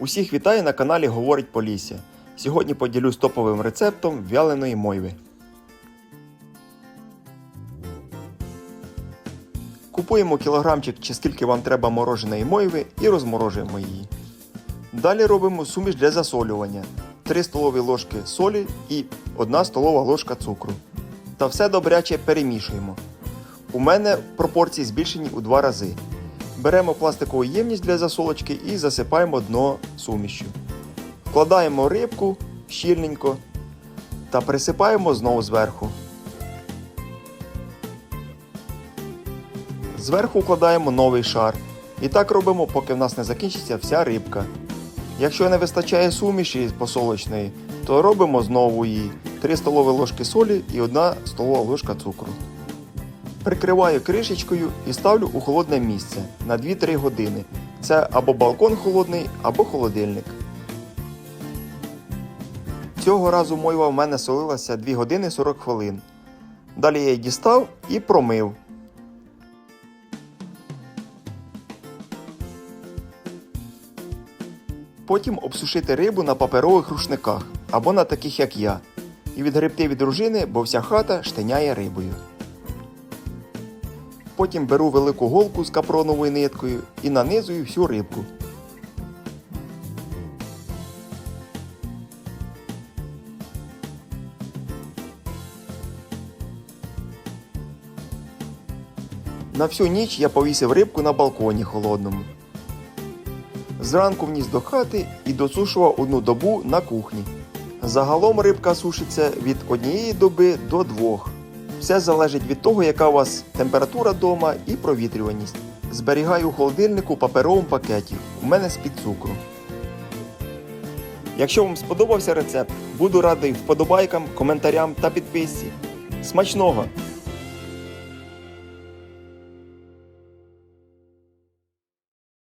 Усіх вітаю на каналі Говорить Полісся. Сьогодні поділюсь топовим рецептом вяленої мойви. Купуємо кілограмчик чи скільки вам треба мороженої мойви і розморожуємо її. Далі робимо суміш для засолювання: 3 столові ложки солі і 1 столова ложка цукру. Та все добряче перемішуємо. У мене пропорції збільшені у 2 рази. Беремо пластикову ємність для засолочки і засипаємо дно сумішю. Вкладаємо рибку щільненько та присипаємо знову зверху. Зверху вкладаємо новий шар. І так робимо, поки в нас не закінчиться вся рибка. Якщо не вистачає суміші посолочної, то робимо знову її 3 столові ложки солі і 1 столова ложка цукру. Прикриваю кришечкою і ставлю у холодне місце на 2-3 години. Це або балкон холодний, або холодильник. Цього разу мойва в мене солилася 2 години 40 хвилин. Далі я її дістав і промив. Потім обсушити рибу на паперових рушниках або на таких як я. І відгребти від дружини, бо вся хата штиняє рибою. Потім беру велику голку з капроновою ниткою і нанизую всю рибку. На всю ніч я повісив рибку на балконі холодному. Зранку вніс до хати і досушував одну добу на кухні. Загалом рибка сушиться від однієї доби до двох. Все залежить від того, яка у вас температура вдома і провітрюваність. Зберігаю у холодильнику паперовому пакеті. У мене з-під цукру. Якщо вам сподобався рецепт, буду радий вподобайкам, коментарям та підписці. Смачного!